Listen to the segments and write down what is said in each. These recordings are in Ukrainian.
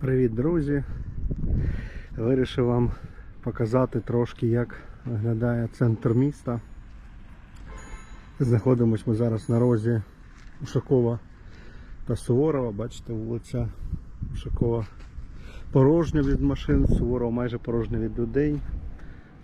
Привіт, друзі! Вирішив вам показати трошки, як виглядає центр міста. Знаходимось ми зараз на розі Ушакова та Суворова. Бачите, вулиця Ушакова порожня від машин, Суворова майже порожня від людей.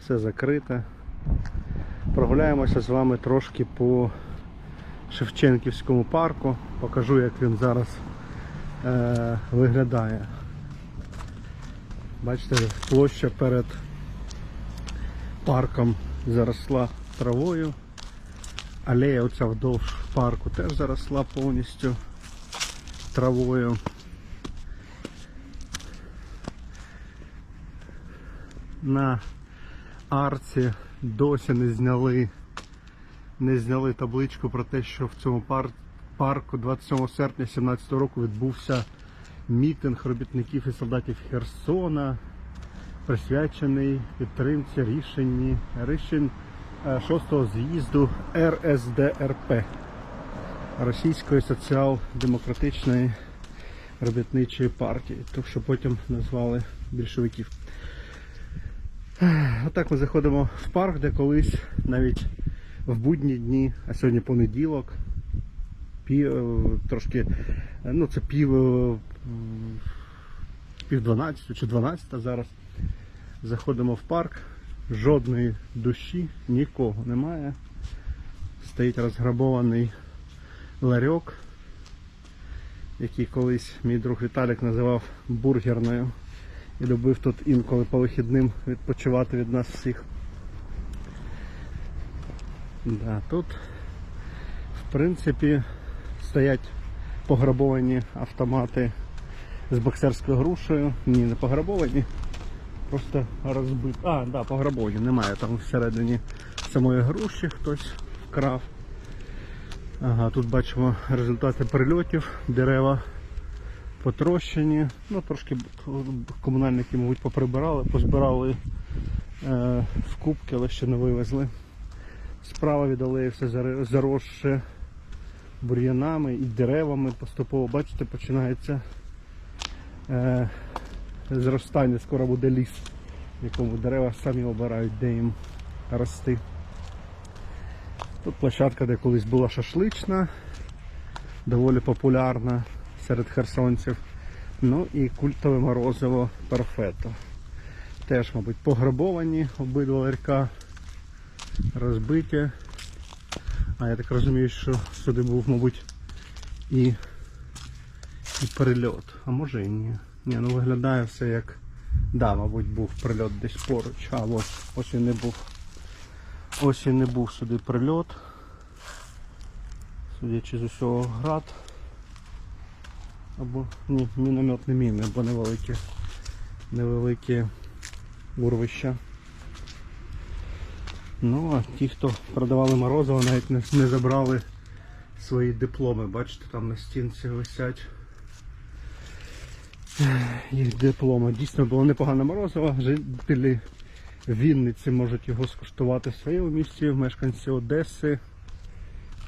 Все закрите. Прогуляємося з вами трошки по Шевченківському парку. Покажу, як він зараз е, виглядає. Бачите, площа перед парком заросла травою. Алея оця вдовж парку теж заросла повністю травою. На арці досі не зняли не зняли табличку про те, що в цьому парку 27 серпня 2017 року відбувся мітинг робітників і солдатів Херсона, присвячений підтримці рішенні, рішень е, 6-го з'їзду РСДРП Російської соціал-демократичної робітничої партії, то що потім назвали більшовиків. Отак ми заходимо в парк, де колись навіть в будні дні, а сьогодні понеділок, пів, е, трошки, е, ну це пів, е, пів 12 чи 12 зараз. Заходимо в парк, жодної душі, нікого немає. Стоїть розграбований ларьок, який колись мій друг Віталік називав бургерною і любив тут інколи по вихідним відпочивати від нас всіх. Да, тут, в принципі, стоять пограбовані автомати з боксерською грушею. Ні, не пограбовані. Просто розбиті. А, да, пограбовані, немає там всередині самої груші хтось вкрав. Ага, тут бачимо результати прильотів, дерева потрощені. Ну, трошки комунальники, мабуть, поприбирали, позбирали е, в кубки, але ще не вивезли. Справа від алеї все заросше бур'янами і деревами поступово, бачите, починається е, зростання, скоро буде ліс, в якому дерева самі обирають, де їм рости. Тут площадка, де колись була шашлична, доволі популярна серед херсонців. Ну і культове морозиво перфето. Теж, мабуть, пограбовані обидва ларька розбиті. А я так розумію, що сюди був, мабуть, і, прильот. А може і ні. Ні, ну виглядає все як. Да, мабуть, був прильот десь поруч. А ось, ось і не був. Ось і не був сюди прильот. Судячи з усього град. Або ні, мінометні міни, або невеликі, невеликі урвища. Ну, а ті, хто продавали морозиво, навіть не, не забрали свої дипломи. Бачите, там на стінці висять їх дипломи. Дійсно було непогане морозиво. Жителі Вінниці можуть його скуштувати в своєму місті, мешканці Одеси.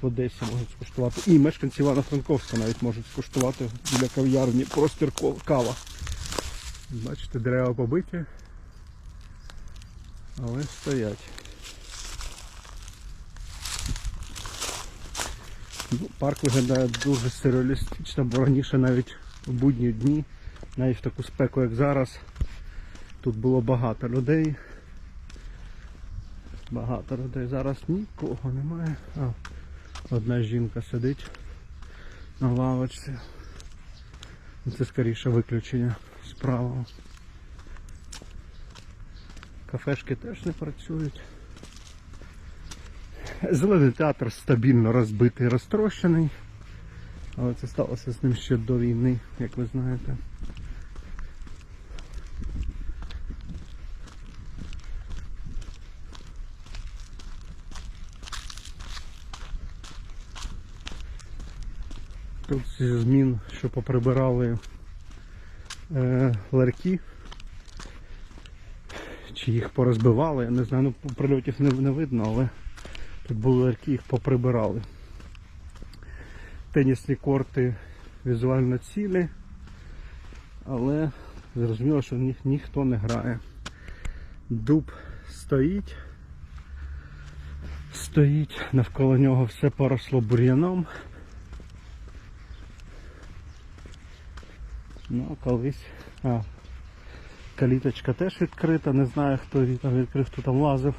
В Одесі можуть скуштувати. І мешканці Івано-Франковська навіть можуть скуштувати біля кав'ярні простір кава. Бачите, дерева побиті, але стоять. Ну, парк виглядає дуже сюрреалістично, бо раніше навіть в будні дні, навіть в таку спеку, як зараз, тут було багато людей. Багато людей. Зараз нікого немає. А, одна жінка сидить на лавочці. Це скоріше виключення справа. Кафешки теж не працюють. Зелений театр стабільно розбитий, розтрощений. Але це сталося з ним ще до війни, як ви знаєте. Тут зі змін, що поприбирали е, ларьки. Чи їх порозбивали, я не знаю, ну прильотів не, не видно, але Тут були ларьки, їх поприбирали. Тенісні корти візуально цілі. але зрозуміло, що в них ніхто не грає. Дуб стоїть. Стоїть, навколо нього все поросло бур'яном. Ну, колись. А, каліточка теж відкрита, не знаю хто її там відкрив, хто там лазив.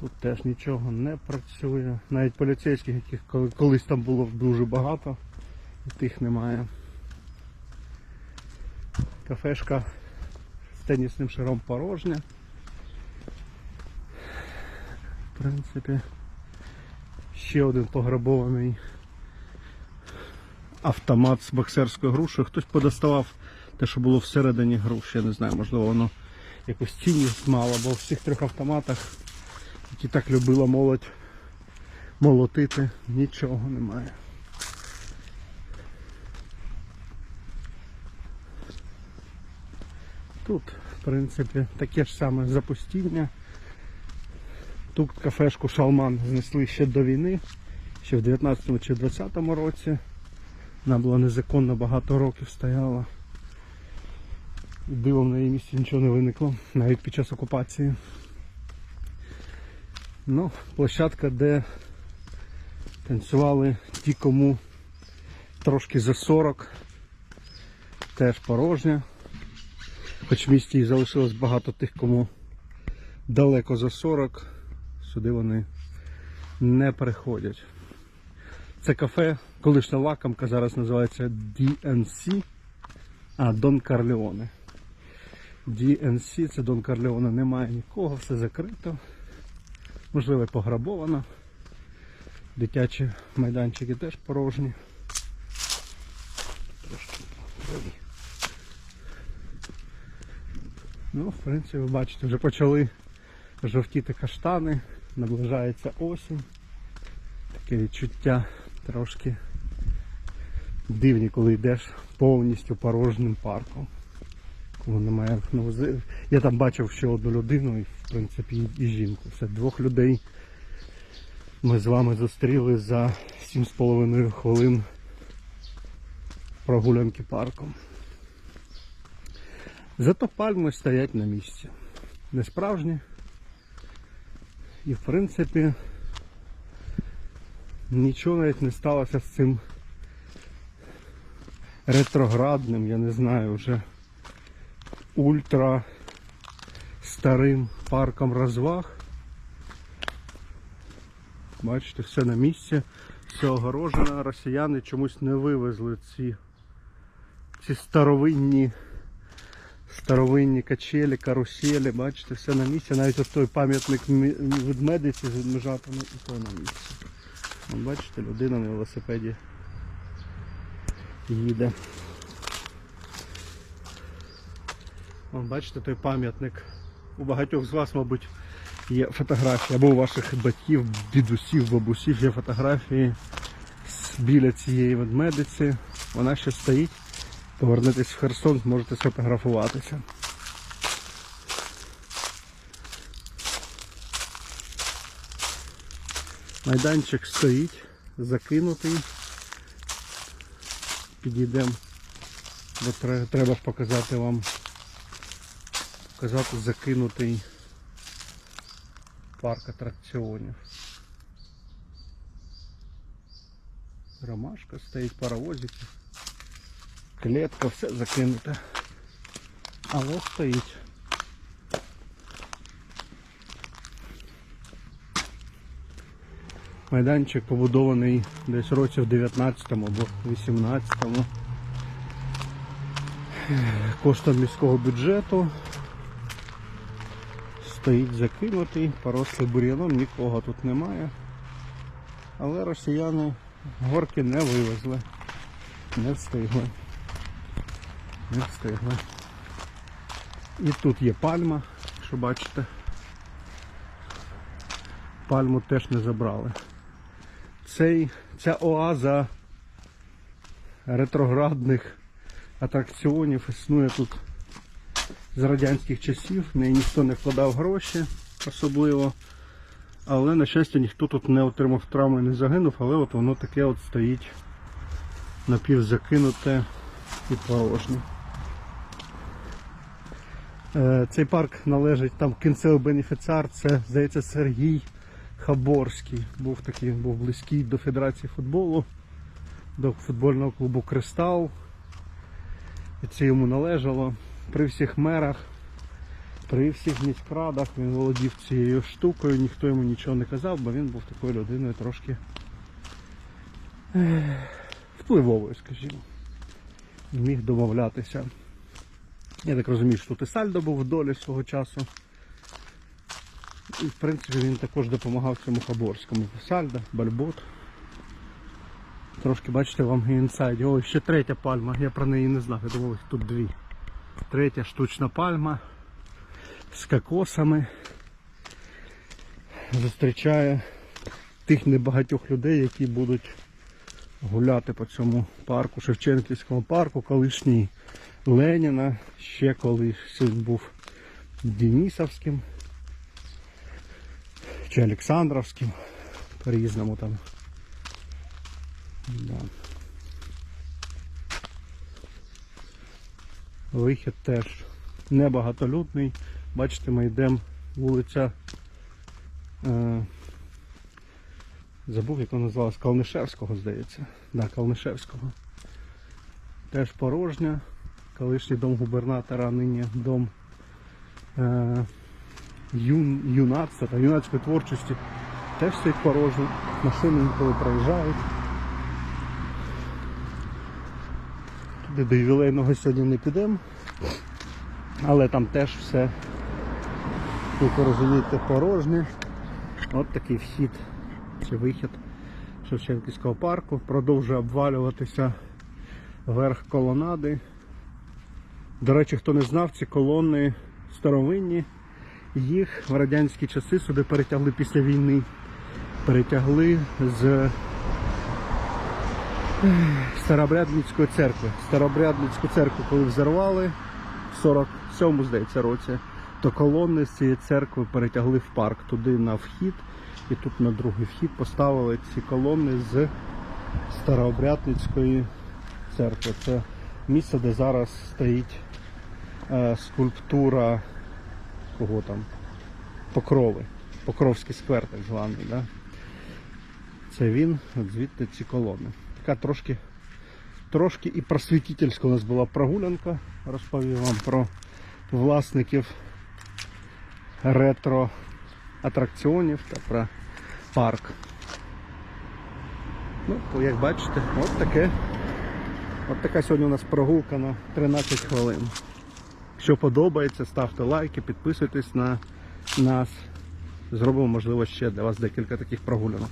Тут теж нічого не працює. Навіть поліцейських, яких колись там було дуже багато, і тих немає. Кафешка з тенісним шаром порожня. В принципі, ще один пограбований автомат з боксерською грушею. Хтось подоставав те, що було всередині груші. Я не знаю, можливо, воно якусь цінність мало, бо в цих трьох автоматах, які так любила молодь молотити, нічого немає. Тут, в принципі, таке ж саме запустіння. Тут кафешку Шалман знесли ще до війни, ще в 19 чи 20 році. Вона була незаконно багато років стояла. І дивом на її місці нічого не виникло, навіть під час окупації. Ну, площадка, де танцювали ті, кому трошки за 40, теж порожня. Хоч в місті і залишилось багато тих, кому далеко за 40, сюди вони не приходять. Це кафе, колишня лакомка, зараз називається DNC, а Дон Карлеоне. DNC, це Дон Карлеоне, немає нікого, все закрито. Можливо, пограбовано. Дитячі майданчики теж порожні. Трошки. Ну, в принципі, ви бачите, вже почали жовтіти каштани, наближається осінь. Таке відчуття трошки дивні, коли йдеш повністю порожнім парком. Коли немає, ну, я там бачив ще одну людину і в принципі і жінку. Все, двох людей ми з вами зустріли за 7,5 хвилин прогулянки парком. Зато пальми стоять на місці. Не справжні. І в принципі нічого навіть не сталося з цим ретроградним, я не знаю, вже ультра старим парком розваг. Бачите, все на місці, все огорожено. Росіяни чомусь не вивезли ці, ці старовинні старовинні качелі, каруселі, бачите, все на місці. Навіть от той пам'ятник ведмедиці з межатами і то на місці. От бачите, людина на велосипеді їде. Вон, бачите, той пам'ятник. У багатьох з вас, мабуть, є фотографії, або у ваших батьків, дідусів, бабусів є фотографії біля цієї ведмедиці. Вона ще стоїть. Повернетесь в Херсон, зможете сфотографуватися. Майданчик стоїть, закинутий. Підійдемо, бо треба показати вам показати закинутий парк атракціонів. Ромашка стоїть, паровозики. Клетка, все закинуте. А ось стоїть. Майданчик побудований десь років в 19-му або 18-му. Коштом міського бюджету. Стоїть закинутий, порослий бур'яном, нікого тут немає. Але росіяни горки не вивезли. Не встигли. Не встигли. І тут є пальма, якщо бачите. Пальму теж не забрали. Цей, ця оаза ретроградних атракціонів існує тут з радянських часів. В неї ніхто не вкладав гроші особливо. Але, на щастя, ніхто тут не отримав травми, не загинув, але от воно таке от стоїть напівзакинуте і порожнє. Е, Цей парк належить там кінцевий бенефіціар, це, здається, Сергій Хаборський. Був такий, був близький до Федерації футболу, до футбольного клубу Кристал. І це йому належало. При всіх мерах, при всіх міськрадах він володів цією штукою, ніхто йому нічого не казав, бо він був такою людиною трошки впливовою, скажімо. Міг домовлятися. Я так розумію, що тут і Сальдо був в долі свого часу. І в принципі він також допомагав цьому Хаборському. Сальдо, Бальбот. Трошки бачите вам і інсайді. О, ще третя пальма, я про неї не знав, я думав, тут дві. Третя штучна пальма з кокосами. Зустрічає тих небагатьох людей, які будуть гуляти по цьому парку, Шевченківському парку, колишній Леніна, ще він був Денисовським чи Олександровським, по-різному там. Да. Вихід теж небагатолюдний. Бачите, ми йдемо вулиця. Е, забув, як вона називалась, Калнишевського, здається. Да, Калнишевського. Теж порожня. Колишній дом губернатора, нині дом е, юн, юнацтва юнацької творчості. Теж стоїть порожньо. Машини інколи проїжджають. Туди до ювілейного сьогодні не підемо. Але там теж все, як ви розумієте, порожнє. От такий вхід чи вихід Шевченківського парку. Продовжує обвалюватися верх колонади. До речі, хто не знав, ці колони старовинні. Їх в радянські часи сюди перетягли після війни. Перетягли з Старобрядницької церкви. Старобрядницьку церкву, коли взорвали в 47-му, здається, році, то колони з цієї церкви перетягли в парк туди на вхід. І тут на другий вхід поставили ці колони з Старообрядницької церкви. Це місце, де зараз стоїть е, скульптура кого там? Покрови. Покровський сквер, так званий. Да? Це він, от звідти ці колони. Така трошки, трошки і просвітительська у нас була прогулянка. Розповів вам про власників ретро атракціонів та про парк. Ну, як бачите, от таке. От така сьогодні у нас прогулка на 13 хвилин. Якщо подобається, ставте лайки, підписуйтесь на нас. Зробимо, можливо, ще для вас декілька таких прогулянок.